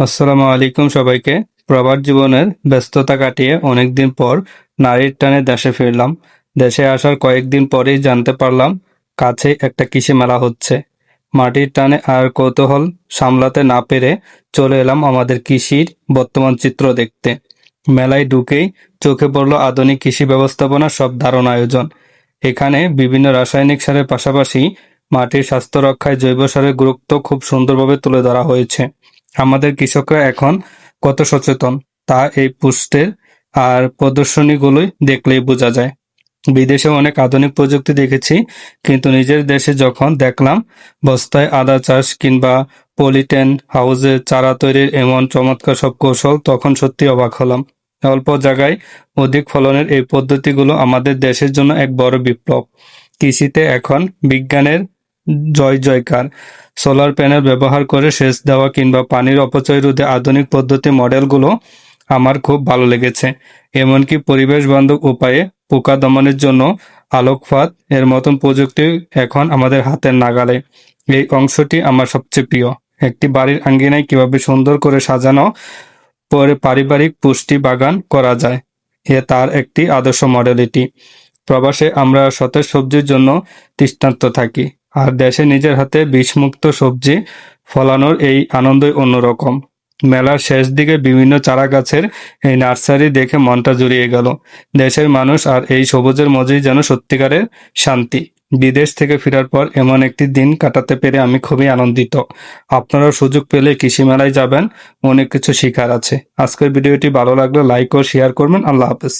আসসালামু আলাইকুম সবাইকে। প্রবাস জীবনের ব্যস্ততা কাটিয়ে অনেকদিন পর নারীর টানে দেশে ফিরলাম। দেশে আসার কয়েকদিন পরেই জানতে পারলাম, কাছে একটা কৃষি মেলা হচ্ছে। মাটির টানে আর কৌতূহল সামলাতে না পেরে চলে এলাম আমাদের কৃষির বর্তমান চিত্র দেখতে। মেলায় ঢুকেই চোখে পড়ল আধুনিক কৃষি ব্যবস্থাপনার সব ধারণ আয়োজন। এখানে বিভিন্ন রাসায়নিক সারের পাশাপাশি মাটির স্বাস্থ্য রক্ষায় জৈব সারের গুরুত্ব খুব সুন্দরভাবে তুলে ধরা হয়েছে। আমাদের কৃষকরা এখন কত সচেতন তা এই পোস্টের আর প্রদর্শনীগুলোই দেখলেই বোঝা যায়। বিদেশে অনেক আধুনিক প্রযুক্তি দেখেছি, কিন্তু নিজের দেশে যখন দেখলাম বস্তায় আদা চাষ কিংবা পলিটেন হাউসে চারা তৈরির এমন চমৎকার সব কৌশল, তখন সত্যি অবাক হলাম। অল্প জায়গায় অধিক ফলনের এই পদ্ধতিগুলো আমাদের দেশের জন্য এক বড় বিপ্লব। কৃষিতে এখন বিজ্ঞানের জয় জয়কার। সোলার প্যানেল ব্যবহার করে সেচ দেওয়া কিংবা পানির অপচয় রোধে আধুনিক পদ্ধতি মডেলগুলো আমার খুব ভালো লেগেছে। এমনকি পরিবেশ বান্ধব উপায়ে পোকা দমনের জন্য আলোকপাত এর মতন প্রযুক্তি এখন আমাদের হাতের নাগালে। এই অংশটি আমার সবচেয়ে প্রিয়। একটি বাড়ির আঙ্গিনায় কীভাবে সুন্দর করে সাজানো পরে পারিবারিক পুষ্টি বাগান করা যায়, এ তার একটি আদর্শ মডেল এটি প্রবাসে আমরা সতেজ সবজির জন্য দৃষ্টান্ত থাকি। আর দেশে নিজের হাতে বিষমুক্ত সবজি ফলানোর এই আনন্দই অন্যরকম। মেলার শেষ দিকে বিভিন্ন চারা গাছের এই নার্সারি দেখে মনটা জুড়িয়ে গেল। দেশের মানুষ আর এই সবুজের মজেই যেন সত্যিকারের শান্তি। বিদেশ থেকে ফেরার পর এমন একটি দিন কাটাতে পেরে আমি খুবই আনন্দিত। আপনারাও সুযোগ পেলে কৃষি মেলায় যাবেন, অনেক কিছু শেখার আছে। আজকের ভিডিওটি ভালো লাগলে লাইক ও শেয়ার করবেন। আল্লাহ হাফেজ।